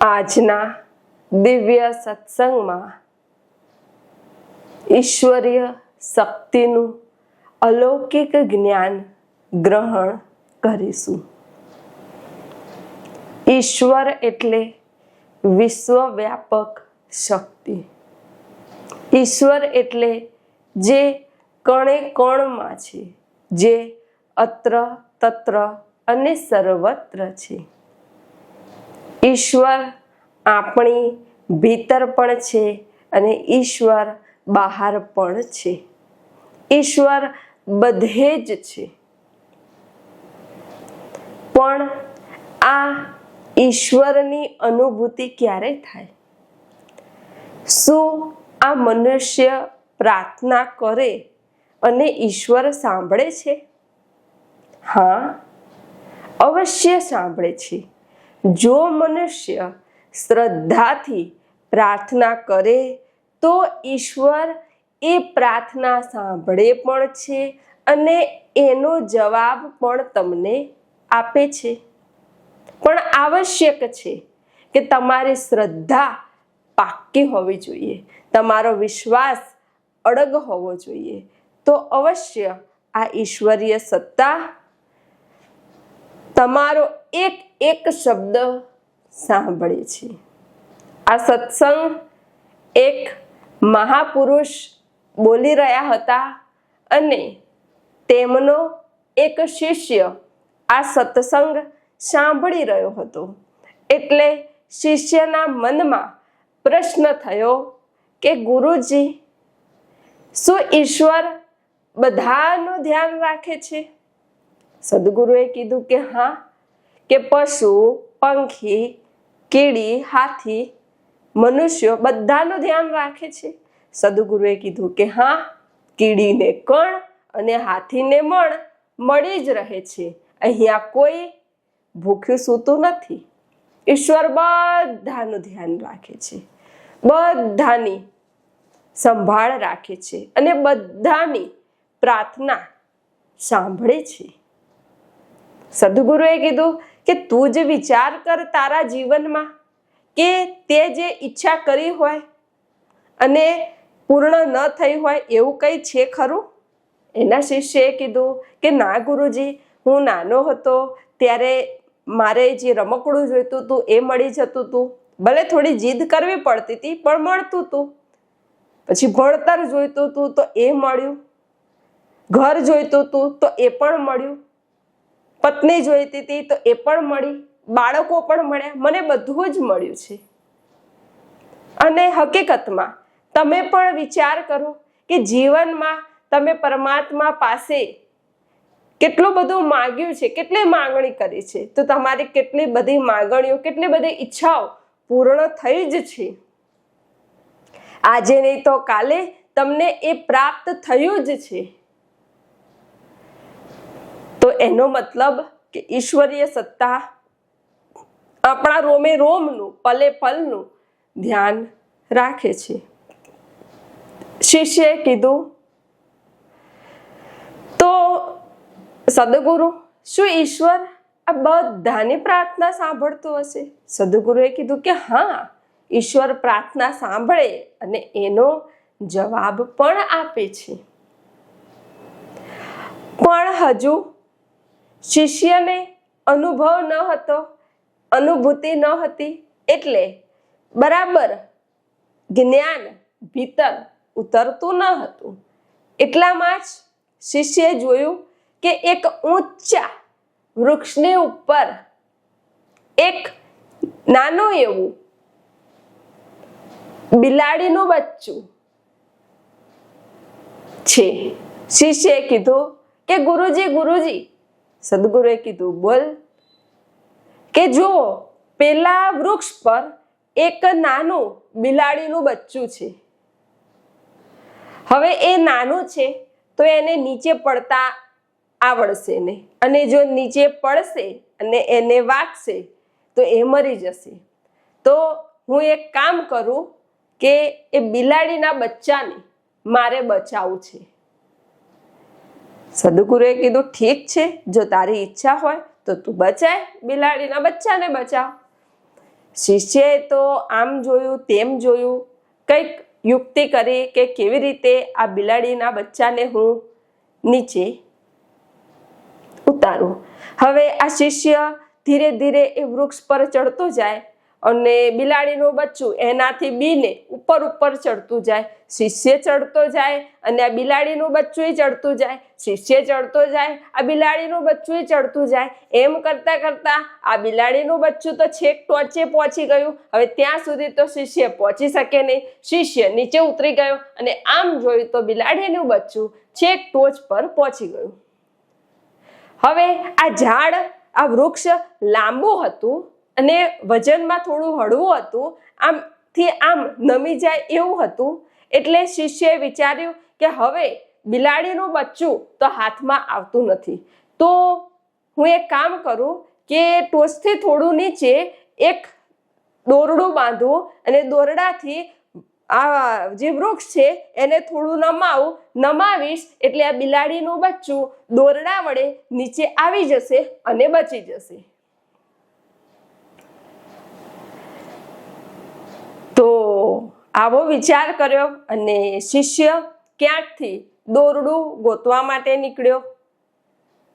આજના દિવ્ય સત્સંગમાં ઈશ્વરીય શક્તિનું અલૌકિક જ્ઞાન ગ્રહણ કરીશું. ઈશ્વર એટલે વિશ્વવ્યાપક શક્તિ. ઈશ્વર એટલે જે કણે કણમાં છે, જે અત્ર તત્ર અને સર્વત્ર છે. ઈશ્વર આપણી ભીતર પણ છે અને ઈશ્વર બહાર પણ છે. ઈશ્વર બધે જ છે. પણ આ ઈશ્વરની અનુભૂતિ ક્યારે થાય? શું આ મનુષ્ય પ્રાર્થના કરે અને ઈશ્વર સાંભળે છે? હા, અવશ્ય સાંભળે છે. જો મનુષ્ય શ્રદ્ધાથી પ્રાર્થના કરે, તો ઈશ્વર એ પ્રાર્થના સાંભળે પણ છે અને એનો જવાબ પણ તમને આપે છે. પણ આવશ્યક છે કે તમારી શ્રદ્ધા પાક્કી હોવી જોઈએ. તમારો વિશ્વાસ અડગ હોવો જોઈએ. તો અવશ્ય આ ઈશ્વરીય સત્તા તમારો એક એક શબ્દ સાંભળે છે. આ સત્સંગ એક મહાપુરુષ બોલી રહ્યા હતા અને તેમનો એક શિષ્ય આ સત્સંગ સાંભળી રહ્યો હતો. એટલે શિષ્યના મનમાં પ્રશ્ન થયો કે, ગુરુજી, શું ઈશ્વર બધાનું ધ્યાન રાખે છે? સદગુરુએ કીધું કે હા, કે પશુ, પંખી, કીડી, હાથી, મનુષ્યો બધાનું ધ્યાન રાખે છે. સદગુરુએ કીધું કે હા, કીડીને કણ અને હાથીને મણ મળી જ રહે છે. અહીંયા કોઈ ભૂખ્યું સૂતું નથી. ઈશ્વર બધાનું ધ્યાન રાખે છે. બધાની સંભાળ રાખે છે અને બધાની પ્રાર્થના સાંભળે છે. સદગુરુએ કીધું કે તું જ વિચાર કર તારા જીવનમાં કે તે જે ઈચ્છા કરી હોય અને પૂર્ણ ન થઈ હોય એવું કંઈ છે ખરું? એના શિષ્યએ કીધું કે ના ગુરુજી, હું નાનો હતો ત્યારે મારે જે રમકડું જોઈતું હતું એ મળી જતું હતું ભલે થોડી જીદ કરવી પડતી હતી, પણ મળતું હતું પછી ભણતર જોઈતું હતું તો એ મળ્યું. ઘર જોઈતું હતું તો એ પણ મળ્યું. પત્ની જોઈતી હતી તો એ પણ મળી, બાળકો પણ મળ્યા, મને બધું જ મળ્યું છે. અને હકીકતમાં તમે પણ વિચાર કરો કે જીવનમાં તમે પરમાત્મા પાસે કેટલું બધું માગ્યું છે, કેટલી માંગણી કરી છે, તો તમારી કેટલી બધી માગણીઓ, કેટલી બધી ઈચ્છાઓ પૂર્ણ થઈ જ છે. આજે નહીં તો કાલે તમને એ પ્રાપ્ત થયું જ છે. એનો મતલબ કે ઈશ્વરીય સત્તા આપણા રોમે રોમનું, પલે પલનું ધ્યાન રાખે છે. શિષ્યએ કીધું, તો સદગુરુ, શું ઈશ્વર આ બધાની પ્રાર્થના સાંભળતું હશે? સદગુરુએ કીધું કે હા, ઈશ્વર પ્રાર્થના સાંભળે અને એનો જવાબ પણ આપે છે. પણ હજુ શિષ્યને અનુભવ ન હતો, અનુભૂતિ ન હતી, એટલે બરાબર જ્ઞાન ભીતર ઉતરતું ન હતું. એટલામાં જ શિષ્યે જોયું કે એક ઊંચા વૃક્ષની ઉપર એક નાનું એવું બિલાડીનું બચ્ચું છે. શિષ્યએ કીધું કે ગુરુજી ગુરુજી સદગુરુએ કીધું, બોલ. કે જો પેલા વૃક્ષ પર એક નાનું બિલાડીનું બચ્ચું છે. હવે એ નાનું છે, તો એને નીચે પડતા આવડશે ને અને જો નીચે પડશે અને એને વાગશે, તો એ મરી જશે. તો હું એક કામ કરું કે એ બિલાડીના બચ્ચાને મારે બચાવવું છે. સદગુરુએ કીધું, ઠીક છે, જો તારી ઈચ્છા હોય તો તું બચાય બિલાડીના બચ્ચાને બચાવ. શિષ્યએ તો આમ જોયું, તેમ જોયું. કંઈક યુક્તિ કરી કે કેવી રીતે આ બિલાડીના બચ્ચાને હું નીચે ઉતારું. હવે આ શિષ્ય ધીરે ધીરે એ વૃક્ષ પર ચડતો જાય. અને બિલાડીનું બચ્ચું એનાથી બીને ઉપર ઉપર ચડતું જાય. શિષ્ય ચડતો જાય અને આ બિલાડીનું બચ્ચું ચડતું જાય. શિષ્ય ચડતો જાય, આ બિલાડીનું બચ્ચું ચડતું જાય. એમ કરતા કરતા આ બિલાડીનું બચ્ચું તો છેક ટોચે પહોંચી ગયું. હવે ત્યાં સુધી તો શિષ્ય પહોંચી શકે નહીં. શિષ્ય નીચે ઉતરી ગયો અને આમ જોયું તો બિલાડીનું બચ્ચું છેક ટોચ પર પહોંચી ગયું. હવે આ ઝાડ, આ વૃક્ષ લાંબુ હતું. અને વજનમાં થોડું હળવું હતું, આમથી આમ નમી જાય એવું હતું. એટલે શિષ્યએ વિચાર્યું કે હવે બિલાડીનું બચ્ચું તો હાથમાં આવતું નથી. તો હું એક કામ કરું કે ટોચથી થોડું નીચે એક દોરડું બાંધું અને દોરડાથી આ જે વૃક્ષ છે એને થોડું નમાવું. નમાવીશ એટલે આ બિલાડીનું બચ્ચું દોરડા વડે નીચે આવી જશે અને બચી જશે તો આવો વિચાર કર્યો અને શિષ્ય ક્યાંકથી દોરડું ગોતવા માટે નીકળ્યો?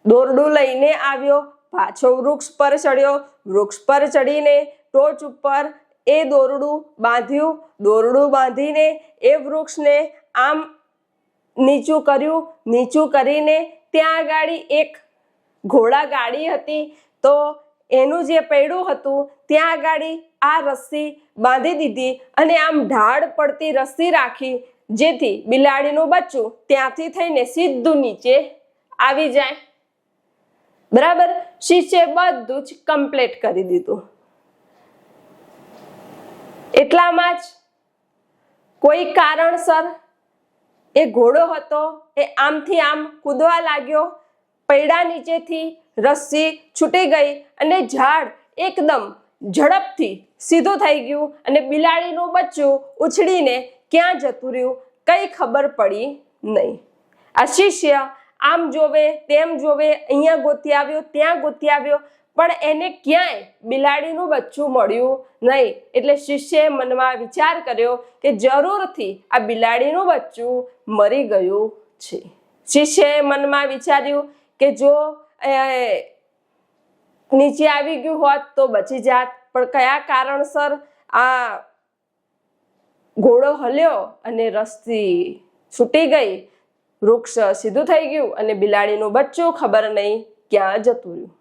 દોરડું લઈને આવ્યો, પાછો વૃક્ષ પર ચડ્યો. વૃક્ષ પર ચડીને ટોચ ઉપર એ દોરડું બાંધ્યું. દોરડું બાંધીને એ વૃક્ષને આમ નીચું કર્યું. નીચું કરીને ત્યાં આગળ એક ઘોડા ગાડી હતી. તો એનું જે પૈડું હતું, ત્યાં આગળ આ રસ્સી બાંધી દીધી અને આમ ઢાળ પડતી રસ્સી રાખી, જેથી બિલાડીનું બચ્ચું ત્યાંથી થઈને સીધું નીચે આવી જાય. બરાબર? શિષ્ય બધું જ કમ્પ્લીટ કરી દીધું. એટલામાં જ કોઈ કારણસર એ ઘોડો હતો, એ આમથી આમ કૂદવા લાગ્યો, પૈડા નીચેથી રસ્સી છૂટી ગઈ અને ઝાડ એકદમ ઝડપથી સીધું થઈ ગયું અને બિલાડીનું બચ્ચું ઉછળીને ક્યાં જતું રહ્યું કંઈ ખબર પડી નહીં. આ શિષ્ય આમ જોવે, તેમ જોવે, અહીંયા ગોતી આવ્યો, ત્યાં ગોતી આવ્યો, પણ એને ક્યાંય બિલાડીનું બચ્ચું મળ્યું નહીં. એટલે શિષ્યએ મનમાં વિચાર કર્યો કે જરૂરથી આ બિલાડીનું બચ્ચું મરી ગયું છે. શિષ્યએ મનમાં વિચાર્યું કે જો નીચે આવી ગયું હોત તો બચી જાત. પણ કયા કારણસર આ ઘોડો હલ્યો અને રસ્તી છૂટી ગઈ? વૃક્ષ સીધું થઈ ગયું અને બિલાડીનું બચ્ચું ખબર નહીં ક્યાં જતું રહ્યું.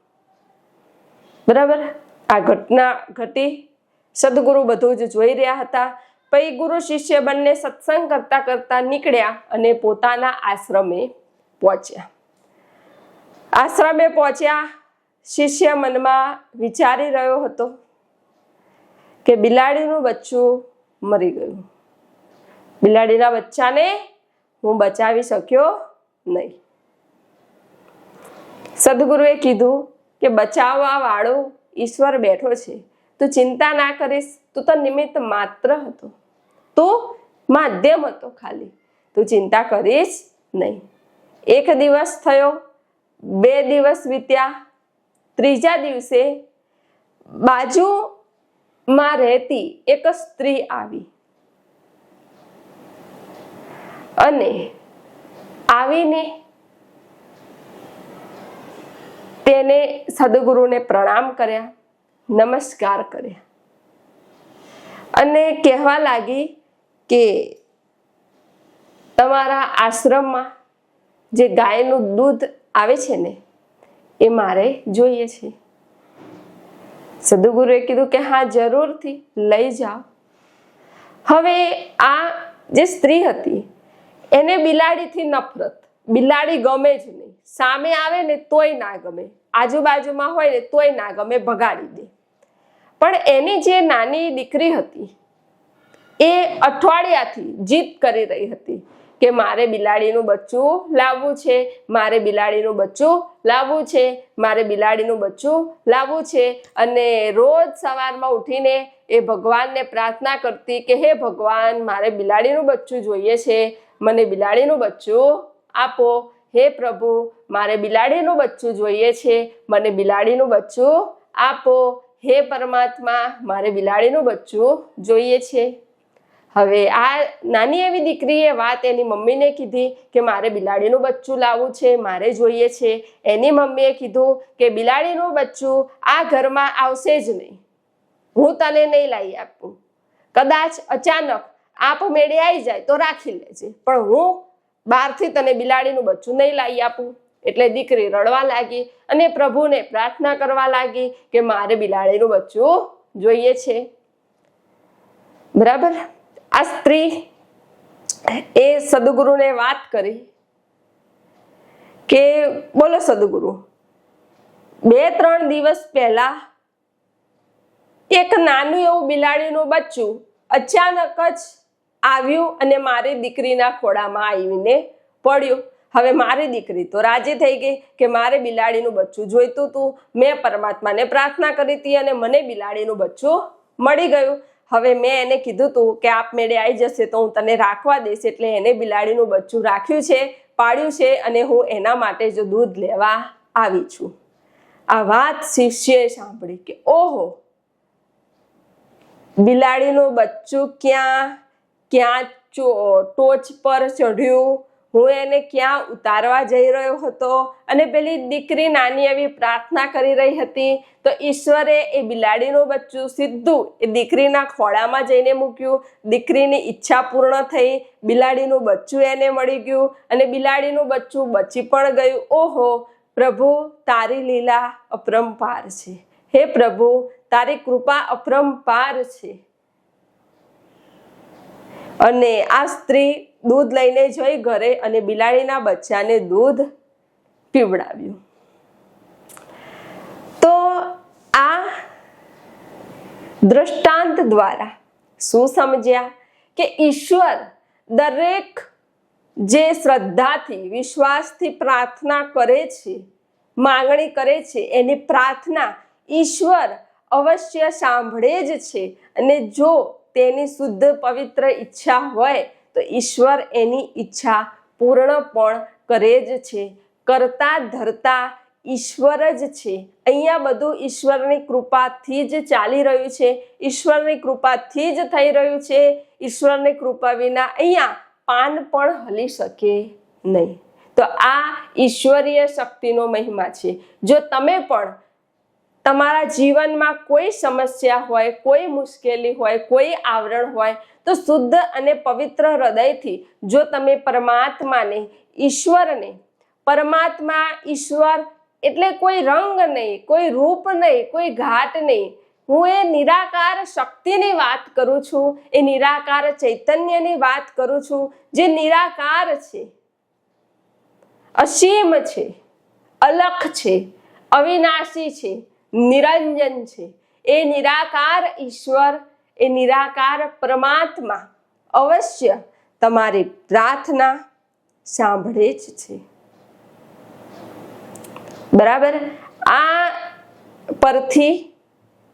બરાબર? આ ઘટના ઘટી. સદગુરુ બધું જ જોઈ રહ્યા હતા. પછી ગુરુ શિષ્ય બંને સત્સંગ કરતા કરતા નીકળ્યા અને પોતાના આશ્રમે પહોંચ્યા. આશ્રમે પહોંચ્યા શિષ્ય મનમાં વિચારી રહ્યો હતો કે બિલાડીનું બચ્ચું મરી ગયું. બિલાડીના બચ્ચાને હું બચાવી શક્યો નહીં. સદગુરુએ કીધું કે બચાવવા વાળો ઈશ્વર બેઠો છે. તું ચિંતા ના કરીશ, તું તો નિમિત્ત માત્ર હતો. તું માધ્યમ હતો ખાલી. તું ચિંતા કરીશ નહીં. એક દિવસ થયો, બે દિવસ વીત્યા ત્રીજા દિવસે બાજુમાં રહેતી એક સ્ત્રી આવી. અને આવીને તેને સદગુરુને પ્રણામ કર્યા, નમસ્કાર કર્યા. અને કહેવા લાગી કે તમારા આશ્રમમાં જે ગાયનું દૂધ આવે છે ને એ મારે જોઈએ છે. સદગુરુએ કીધું કે હા, જરૂરથી લઈ જાઓ. હવે આ જે સ્ત્રી હતી, એને બિલાડીથી નફરત. બિલાડી ગમે જ નહીં. સામે આવે ને તોય ના ગમે. આજુબાજુમાં હોય ને તોય ના ગમે, ભગાડી દે. પણ એની જે નાની દીકરી હતી, એ અઠવાડિયાથી જીત કરી રહી હતી. કે મારે બિલાડીનું બચ્ચું લાવવું છે, મારે બિલાડીનું બચ્ચું લાવવું છે, મારે બિલાડીનું બચ્ચું લાવવું છે. અને રોજ સવારમાં ઉઠીને એ ભગવાનને પ્રાર્થના કરતી કે, હે ભગવાન, મારે બિલાડીનું બચ્ચું જોઈએ છે. મને બિલાડીનું બચ્ચું આપો. હે પ્રભુ, મારે બિલાડીનું બચ્ચું જોઈએ છે. મને બિલાડીનું બચ્ચું આપો. હે પરમાત્મા, મારે બિલાડીનું બચ્ચું જોઈએ છે. હવે આ નાની એવી દીકરીએ વાત એની મમ્મીને કીધી કે મારે બિલાડીનું બચ્ચું લાવવું છે, મારે જોઈએ છે. એની મમ્મીએ કીધું કે બિલાડીનું બચ્ચું આ ઘરમાં આવશે જ નહીં. હું તને નહીં લાવી આપું. કદાચ અચાનક આપ મેળે આવી જાય તો રાખી લેજે. પણ હું બહારથી તને બિલાડીનું બચ્ચું નહીં લાવી આપું. એટલે દીકરી રડવા લાગી અને પ્રભુને પ્રાર્થના કરવા લાગી કે મારે બિલાડીનું બચ્ચું જોઈએ છે. બરાબર? આ સ્ત્રી એ સદગુરુને વાત કરી કે બોલો સદગુરુ, બે ત્રણ દિવસ પહેલા એક નાનું એવું બિલાડીનું બચ્ચું અચાનક જ આવ્યું અને મારી દીકરીના ખોળામાં આવીને પડ્યું. હવે મારી દીકરી તો રાજી થઈ ગઈ કે મારે બિલાડીનું બચ્ચું જોઈતું હતું મેં પરમાત્માને પ્રાર્થના કરી હતી અને મને બિલાડીનું બચ્ચું મળી ગયું. હવે મેં એને કીધું હતું કે આપ મેળે આવી જશે તો હું તને રાખવા દઈશ એટલે એને બિલાડીનું બચ્ચું રાખ્યું છે, પાડ્યું છે અને હું એના માટે જ દૂધ લેવા આવી છું. આ વાત શિષ્યએ સાંભળી કે ઓહો, બિલાડીનું બચ્ચું ક્યાં ક્યાં ટોચ પર ચઢ્યું? હું એને ક્યાં ઉતારવા જઈ રહ્યો હતો અને પેલી દીકરી નાની એવી પ્રાર્થના કરી રહી હતી, તો ઈશ્વરે એ બિલાડીનું બચ્ચું સીધું એ દીકરીના ખોળામાં જઈને મૂક્યું. દીકરીની ઈચ્છા પૂર્ણ થઈ, બિલાડીનું બચ્ચું એને મળી ગયું અને બિલાડીનું બચ્ચું બચી પણ ગયું. ઓહો, પ્રભુ, તારી લીલા અપરંપાર છે. હે પ્રભુ, તારી કૃપા અપરંપાર છે. અને આ સ્ત્રી દૂધ લઈને જઈ ઘરે અને બિલાડીના બચ્ચાને દૂધ પીવડાવ્યું. તો આ દ્રષ્ટાંત દ્વારા શું સમજ્યા કે ઈશ્વર દરેક જે શ્રદ્ધાથી, વિશ્વાસથી પ્રાર્થના કરે છે, માંગણી કરે છે, એની પ્રાર્થના ઈશ્વર અવશ્ય સાંભળે જ છે અને જો તેની શુદ્ધ પવિત્ર ઈચ્છા હોય તો ઈશ્વર એની ઈચ્છા પૂર્ણ પણ કરે જ છે. કરતા ધરતા ઈશ્વર જ છે. અહીંયા બધું ઈશ્વરની કૃપાથી જ ચાલી રહ્યું છે. ઈશ્વરની કૃપાથી જ થઈ રહ્યું છે. ઈશ્વરની કૃપા વિના અહીંયા પાન પણ હલી શકે નહીં. તો આ ઈશ્વરીય શક્તિનો મહિમા છે. જો તમે પણ તમારા જીવનમાં કોઈ સમસ્યા હોય, કોઈ મુશ્કેલી હોય, કોઈ આવરણ હોય, તો શુદ્ધ અને પવિત્ર હૃદયથી જો તમે પરમાત્માને, ઈશ્વરને, પરમાત્મા, ઈશ્વર એટલે કોઈ રંગ નહીં, કોઈ રૂપ નહીં, કોઈ ઘાટ નહીં, હું એ નિરાકાર શક્તિની વાત કરું છું, એ નિરાકાર ચૈતન્યની વાત કરું છું, જે નિરાકાર છે, અસીમ છે, અલખ છે, અવિનાશી છે નિરંજન છે. એ નિરાકાર ઈશ્વર, એ નિરાકાર પરમાત્મા અવશ્ય તમારી પ્રાર્થના સાંભળે જ છે. બરાબર? આ પરથી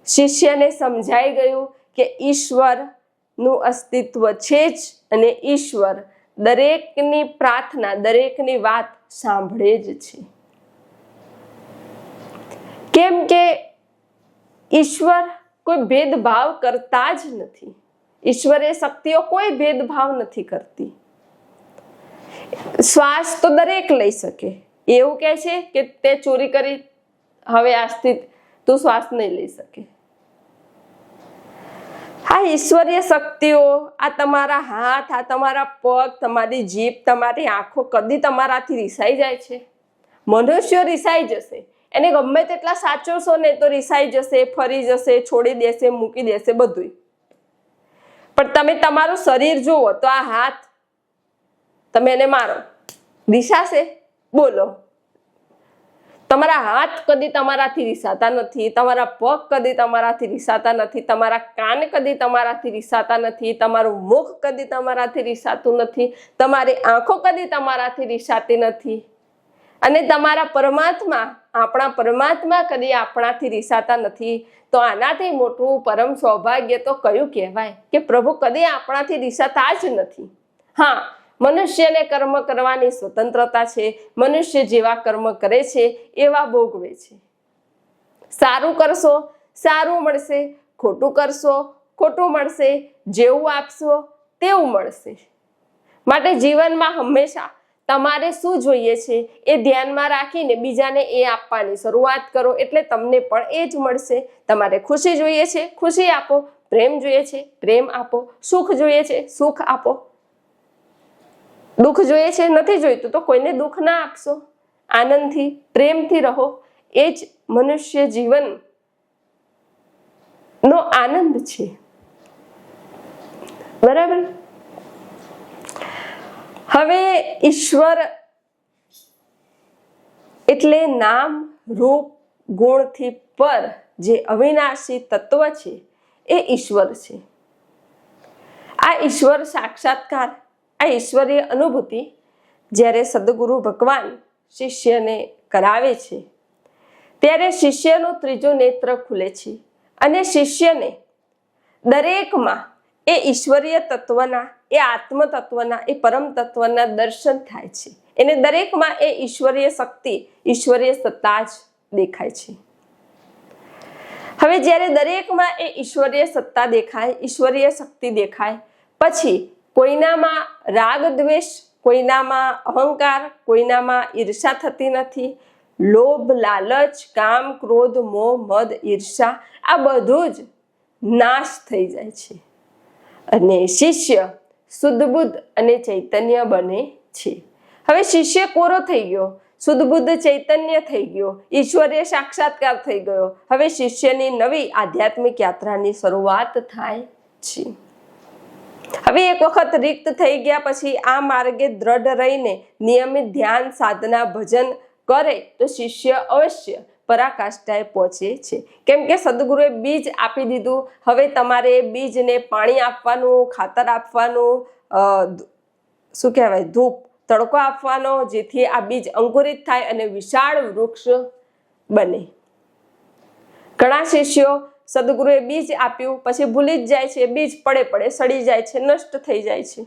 શિષ્યને સમજાઈ ગયું કે ઈશ્વરનું અસ્તિત્વ છે જ અને ઈશ્વર દરેકની પ્રાર્થના, દરેકની વાત સાંભળે જ છે. કેમ કે ઈશ્વર કોઈ ભેદભાવ કરતા જ નથી. ઈશ્વરે શક્તિઓ કોઈ ભેદભાવ નથી કરતી. શ્વાસ તો દરેક લઈ શકે. એવું કહે છે કે તે ચોરી કરી, હવે આજથી તું શ્વાસ નહીં લઈ શકે. આ ઈશ્વરીય શક્તિઓ, આ તમારા હાથ, આ તમારા પગ, તમારી જીભ, તમારી આંખો કદી તમારાથી રિસાઈ જાય છે? મનુષ્યો રિસાઈ જશે. એને ગમે તેટલા સાચવશો ને તો રિસાઈ જશે, ફરી જશે, છોડી દેશે, મૂકી દેશે બધું પણ તમે તમારું શરીર જુઓ તો આ હાથ, તમે એને મારો. રિસાશે? બોલો. તમારા હાથ કદી તમારાથી રિસાતા નથી, તમારા પગ કદી તમારાથી રિસાતા નથી, તમારા કાન કદી તમારાથી રિસાતા નથી, તમારું મુખ કદી તમારાથી રિસાતું નથી, તમારી આંખો કદી તમારાથી રિસાતી નથી. અને તમારા પરમાત્મા આપણા પરમાત્મા કદી આપણાથી રિસાતા નથી. તો આનાથી મોટું પરમ સૌભાગ્ય તો કયું કહેવાય? કે પ્રભુ કદી આપણાથી રિસાતા જ નથી. હા, મનુષ્યને કર્મ કરવાની સ્વતંત્રતા છે. મનુષ્ય જેવા કર્મ કરે છે, એવા ભોગવે છે. સારું કરશો, સારું મળશે. ખોટું કરશો, ખોટું મળશે. જેવું આપશો, તેવું મળશે. માટે જીવનમાં હંમેશા તમારે શું જોઈએ છે એ ધ્યાનમાં રાખીને બીજાને એ આપવાની શરૂઆત કરો એટલે તમને પણ એ જ મળશે. તમારે ખુશી જોઈએ છે, ખુશી આપો, પ્રેમ જોઈએ છે, પ્રેમ આપો, સુખ જોઈએ છે, સુખ આપો. દુઃખ જોઈએ છે, નથી જોઈતું તો કોઈને દુઃખ ના આપશો. આનંદથી, પ્રેમથી રહો. એ જ મનુષ્ય જીવન નો આનંદ છે. બરાબર? હવે ઈશ્વર એટલે નામ, રૂપ, ગુણથી પર જે અવિનાશી તત્વ છે, એ ઈશ્વર છે. આ ઈશ્વર સાક્ષાત્કાર, આ ઈશ્વરીય અનુભૂતિ જ્યારે સદગુરુ ભગવાન શિષ્યને કરાવે છે, ત્યારે શિષ્યનો ત્રીજો નેત્ર ખુલે છે અને શિષ્યને દરેકમાં એ ઈશ્વરીય તત્વના એ આત્મ તત્વના એ પરમ તત્વના દર્શન થાય છે. એને દરેકમાં એ ઈશ્વરીય શક્તિ, ઈશ્વરીય સત્તા જ દેખાય છે. હવે જ્યારે દરેકમાં એ ઈશ્વરીય સત્તા દેખાય, ઈશ્વરીય શક્તિ દેખાય, પછી કોઈનામાં રાગ દ્વેષ, કોઈનામાં અહંકાર, કોઈનામાં ઈર્ષા થતી નથી, લોભ, લાલચ, કામ, ક્રોધ, મોહ, મદ, ઈર્ષા, આ બધું જ નાશ થઈ જાય છે. અને શિષ્ય શુદ્ધ બુદ્ધ અને ચૈતન્ય બને છે. હવે શિષ્ય કોરો થઈ ગયો. શુદ્ધ બુદ્ધ ચૈતન્ય થઈ ગયો. ઈશ્વરીય સાક્ષાત્કાર થઈ ગયો. હવે શિષ્યની નવી આધ્યાત્મિક યાત્રાની શરૂઆત થાય છે. હવે એક વખત રિક્ત થઈ ગયા પછી આ માર્ગે દ્રઢ રહીને નિયમિત ધ્યાન, સાધના, ભજન કરે તો શિષ્ય અવશ્ય પરાકાષ્ઠાએ પહોંચે છે. કેમ કે સદગુરુએ બીજ આપી દીધું. હવે તમારે બીજને પાણી આપવાનું, ખાતર આપવાનું શું કહેવાય, ધૂપ, તડકો આપવાનો, જેથી આ બીજ અંકુરિત થાય અને વિશાળ વૃક્ષ બને. ઘણા શિષ્યો સદગુરુએ બીજ આપ્યું, પછી ભૂલી જ જાય છે. બીજ પડે પડે સડી જાય છે, નષ્ટ થઈ જાય છે.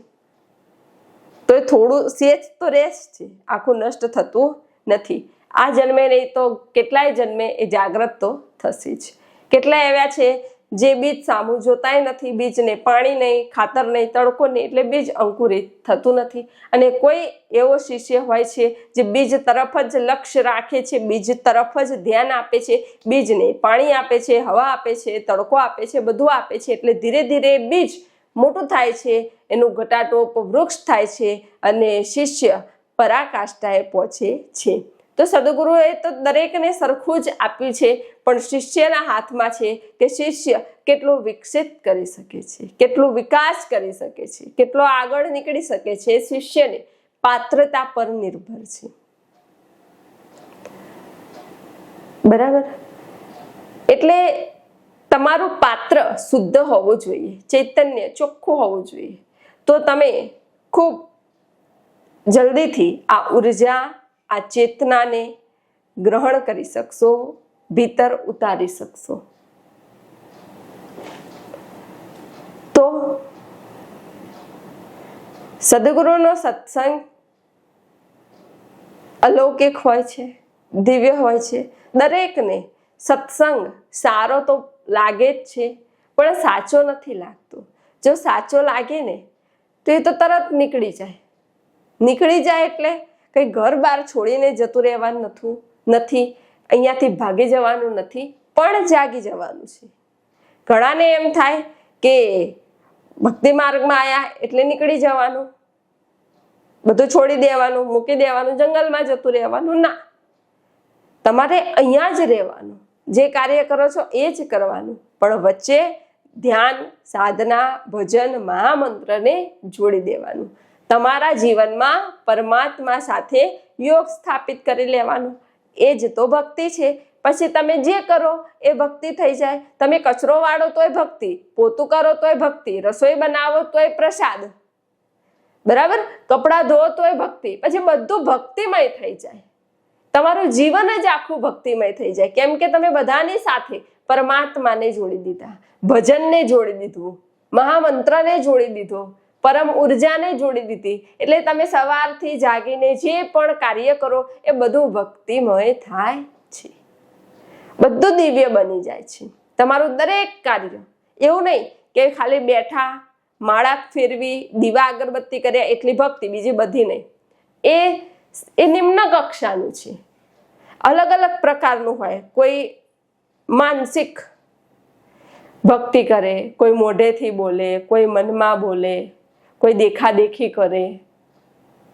તો એ થોડું સેજ તો રહે છે. આખું નષ્ટ થતું નથી. આ જન્મે નહીં તો કેટલાય જન્મે એ જાગ્રત તો થશે જ. કેટલાય એવા છે જે બીજ સામું જોતાય નથી, બીજને પાણી નહીં, ખાતર નહીં, તડકો નહીં, એટલે બીજ અંકુરિત થતું નથી. અને કોઈ એવો શિષ્ય હોય છે જે બીજ તરફ જ લક્ષ્ય રાખે છે, બીજ તરફ જ ધ્યાન આપે છે, બીજને પાણી આપે છે, હવા આપે છે, તડકો આપે છે, બધું આપે છે, એટલે ધીરે ધીરે બીજ મોટું થાય છે, એનું ઘટાટોપ વૃક્ષ થાય છે અને શિષ્ય પરાકાષ્ઠાએ પહોંચે છે. તો સદગુરુએ તો દરેકને સરખું જ આપ્યું છે, પણ શિષ્યના હાથમાં છે કે શિષ્ય કેટલું વિકસિત કરી શકે છે, કેટલો વિકાસ કરી શકે છે, કેટલો આગળ નીકળી શકે છે શિષ્યને પાત્રતા પર નિર્ભર છે. બરાબર? એટલે તમારું પાત્ર શુદ્ધ હોવું જોઈએ, ચૈતન્ય ચોખ્ખું હોવું જોઈએ. તો તમે ખૂબ જલ્દીથી આ ઊર્જા આ ચેતનાને ગ્રહણ કરી શકશો, ભીતર ઉતારી શકશો. તો સદગુરુનો સત્સંગ અલૌકિક હોય છે, દિવ્ય હોય છે. દરેકને સત્સંગ સારો તો લાગે જ છે, પણ સાચો નથી લાગતો. જો સાચો લાગે ને, તો એ તો તરત નીકળી જાય. નીકળી જાય એટલે કંઈ ઘર બહાર છોડીને જતું રહેવાનું નથું, નથી. અહીંયાથી ભાગી જવાનું નથી, પણ જાગી જવાનું છે. ઘણાને એમ થાય કે ભક્તિ માર્ગમાં આવ્યા એટલે નીકળી જવાનું. બધું છોડી દેવાનું, મૂકી દેવાનું, જંગલમાં જતું રહેવાનું ના. તમારે અહીંયા જ રહેવાનું. જે કાર્ય કરો છો એ જ કરવાનું. પણ વચ્ચે ધ્યાન, સાધના, ભજન, મહામંત્રને જોડી દેવાનું. તમારા જીવનમાં પરમાત્મા સાથે યોગ સ્થાપિત કરી લેવાનું. એ જ તો ભક્તિ છે. પછી તમે જે કરો એ ભક્તિ થઈ જાય. તમે કચરો વાળો તોય ભક્તિ, પોતું કરો તોય ભક્તિ, રસોઈ બનાવો તોય પ્રસાદ. બરાબર? કપડાં ધો તોય ભક્તિ. પછી બધું ભક્તિમય થઈ જાય. તમારું જીવન જ આખું ભક્તિમય થઈ જાય. કેમ કે તમે બધાની સાથે પરમાત્માને જોડી દીધા. ભજનને જોડી દીધું. મહામંત્રને જોડી દીધો. પરમ ઉર્જાને જોડી દીધી. એટલે તમે સવારથી જાગીને જે પણ કાર્ય કરો, એ બધું ભક્તિમય થાય છે. બધું દિવ્ય બની જાય છે. તમારું દરેક કાર્ય, એવું નહીં કે ખાલી બેઠા માળા ફેરવી, દીવા અગરબત્તી કર્યા, એટલી ભક્તિ, બીજી બધી નહીં. એ એ નિમ્ન કક્ષાનું છે. અલગ અલગ પ્રકારનું હોય. કોઈ માનસિક ભક્તિ કરે, કોઈ મોઢેથી બોલે, કોઈ મનમાં બોલે. કોઈ દેખાદેખી કરે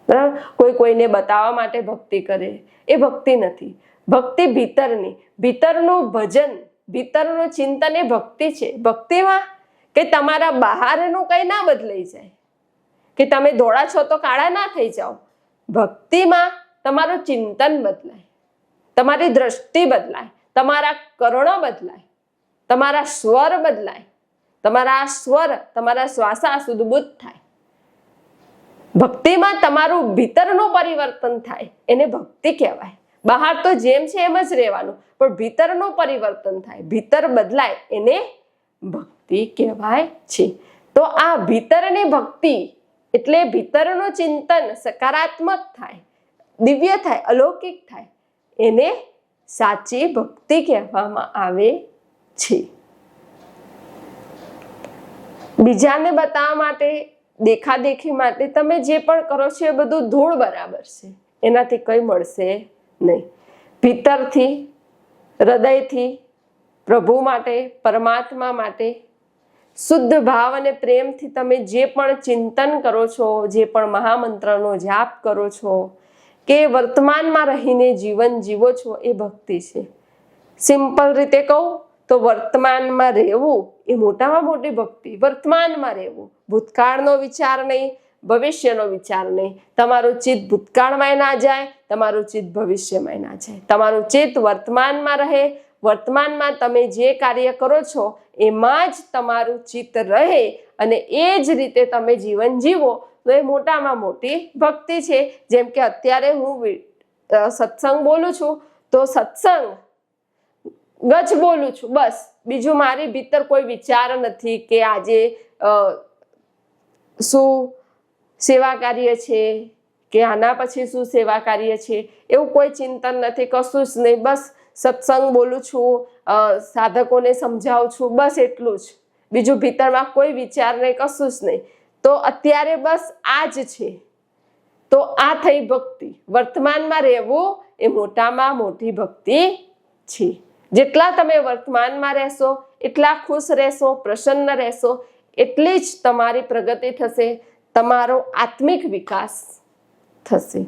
બરાબર કોઈ કોઈને બતાવવા માટે ભક્તિ કરે. એ ભક્તિ નથી. ભક્તિ ભીતરની. ભીતરનું ભજન, ભીતરનું ચિંતન એ ભક્તિ છે. ભક્તિમાં કે તમારા બહારનું કંઈ ના બદલાઈ જાય. કે તમે ધોળા છો તો કાળા ના થઈ જાઓ. ભક્તિમાં તમારું ચિંતન બદલાય. તમારી દ્રષ્ટિ બદલાય. તમારા કરણો બદલાય. તમારા સ્વર બદલાય. તમારા સ્વર, તમારા શ્વાસા સુદબુદ્ધ થાય. ભક્તિમાં તમારું ભીતરનું પરિવર્તન થાય, એને ભક્તિ કહેવાય. બહાર તો જેમ છે એમ જ રહેવાનું, પણ ભીતરનું પરિવર્તન થાય, ભીતર બદલાય, એને ભક્તિ કહેવાય છે. તો આ ભીતરની ભક્તિ એટલે ભીતરનું ચિંતન સકારાત્મક થાય, દિવ્ય થાય, અલૌકિક થાય, એને સાચી ભક્તિ કહેવામાં આવે છે. બીજાને બતાવવા માટે દેખાદેખી માટે તમે જે પણ કરો છો એ બધું ધૂળ બરાબર છે. એનાથી કંઈ મળશે નહીં. ભીતરથી, હૃદયથી, પ્રભુ માટે, પરમાત્મા માટે, શુદ્ધ ભાવ અને પ્રેમથી તમે જે પણ ચિંતન કરો છો, જે પણ મહામંત્રનો જાપ કરો છો, કે વર્તમાનમાં રહીને જીવન જીવો છો એ ભક્તિ છે. સિમ્પલ રીતે કહું તો વર્તમાનમાં રહેવું એ મોટામાં મોટી ભક્તિ, વર્તમાનમાં રહેવું. ભૂતકાળનો વિચાર નહીં, ભવિષ્યનો વિચાર નહીં. તમારું ચિત્ત ભૂતકાળમાં ના જાય, તમારું ચિત્ત ભવિષ્યમાં ના જાય. તમારું ચિત્ત વર્તમાનમાં રહે, વર્તમાનમાં તમે જે કાર્ય કરો છો, એમાં જ તમારું ચિત્ત રહે અને એ જ રીતે તમે જીવન જીવો. તો એ મોટામાં મોટી ભક્તિ છે. જેમ કે અત્યારે હું સત્સંગ બોલું છું, તો સત્સંગ ગજ બોલું છું. બસ. બીજું મારી ભીતર કોઈ વિચાર નથી કે આજે શું સેવા કાર્ય છે? કે આના પછી શું સેવા કાર્ય છે? એવું કોઈ ચિંતન નથી, કશું જ નહીં. બસ સત્સંગ બોલું છું સાધકોને સમજાવું છું, બસ એટલું જ. બીજું ભીતરમાં કોઈ વિચાર નહીં, કશું જ નહીં. તો અત્યારે બસ આ જ છે. તો આ થઈ ભક્તિ. વર્તમાનમાં રહેવું એ મોટામાં મોટી ભક્તિ છે. જેટલા તમે વર્તમાનમાં રહેશો, એટલા ખુશ રહેશો, પ્રસન્ન રહેશો એટલી જ તમારી પ્રગતિ થશે, તમારો આત્મિક વિકાસ થશે.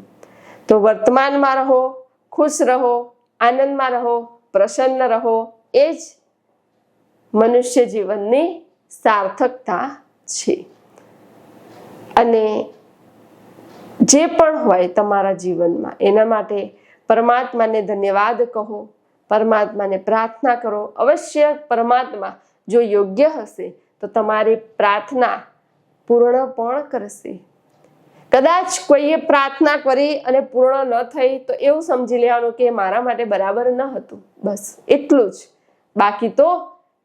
તો વર્તમાનમાં રહો, ખુશ રહો, આનંદમાં રહો, પ્રસન્ન રહો, એ જ મનુષ્ય જીવનની સાર્થકતા છે. અને જે પણ હોય તમારા જીવનમાં, એના માટે પરમાત્માને ધન્યવાદ કહો, પરમાત્માને પ્રાર્થના કરો. અવશ્ય પરમાત્મા જો યોગ્ય હશે તો તમારી પ્રાર્થના પૂર્ણ પણ કરશે. કદાચ કોઈએ પ્રાર્થના કરી અને પૂર્ણ ન થઈ, તો એવું સમજી લેવાનું કે મારા માટે બરાબર ન હતું. બસ, એટલું જ. બાકી તો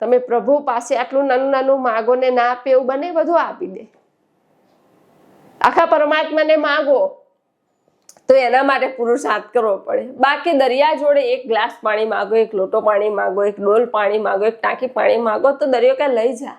તમે પ્રભુ પાસે આટલું નાનું નાનું માગો ને ના આપે એવું બને બધું આપી દે. આખા પરમાત્માને માગો, તો એના માટે પુરુષાર્થ કરવો પડે. બાકી દરિયા જોડે એક ગ્લાસ પાણી માગો, એક લોટો પાણી માગો, એક ડોલ પાણી માગો, એક ટાંકી પાણી માગો, તો દરિયો કાંઈ લઈ જા?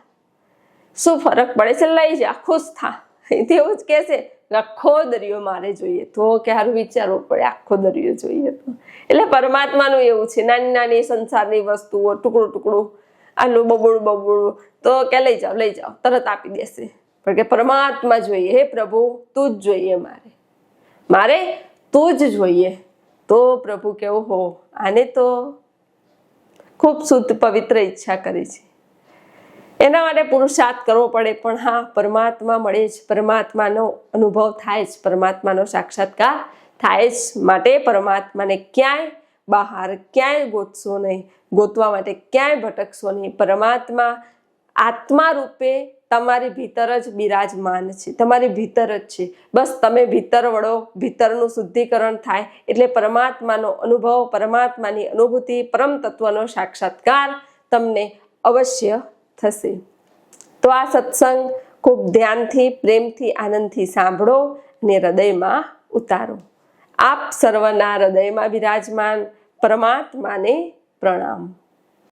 શું ફરક પડે છે? લઈ જા, ખુશ થા. તેવું જ કહે છે આખો દરિયો મારે જોઈએ. તો ક્યારું વિચારવું પડે, આખો દરિયો જોઈએ તો. એટલે પરમાત્માનું એવું છે, નાની નાની સંસારની વસ્તુઓ, ટુકડું ટુકડું, આનું બબડું બબડું તો કે લઈ જાઓ લઈ જાઓ, તરત આપી દેશે. પણ કે પરમાત્મા જોઈએ, હે પ્રભુ, તું જ જોઈએ મારે. મારે તું જ જોઈએ. તો પ્રભુ કેવું હો આને તો ખૂબ શુદ્ધ પવિત્ર ઈચ્છા કરી છે. એના માટે પુરુષાર્થ કરવો પડે, પણ હા, પરમાત્મા મળે જ, પરમાત્માનો અનુભવ થાય જ, પરમાત્માનો સાક્ષાત્કાર થાય જ માટે પરમાત્માને ક્યાંય બહાર, ક્યાંય ગોતશો નહીં, ગોતવા માટે ક્યાંય ભટકશો નહીં. પરમાત્મા આત્મા રૂપે તમારી ભીતર જ બિરાજમાન છે, તમારી ભીતર જ છે. બસ તમે ભીતર વળો, ભીતરનું શુદ્ધિકરણ થાય, એટલે પરમાત્માનો અનુભવ, પરમાત્માની અનુભૂતિ, પરમ તત્વનો સાક્ષાત્કાર તમને અવશ્ય થશે. તો આ સત્સંગ ખૂબ ધ્યાનથી, પ્રેમથી, આનંદથી સાંભળો અને હૃદયમાં ઉતારો. આપ સર્વના હૃદયમાં બિરાજમાન પરમાત્માને પ્રણામ.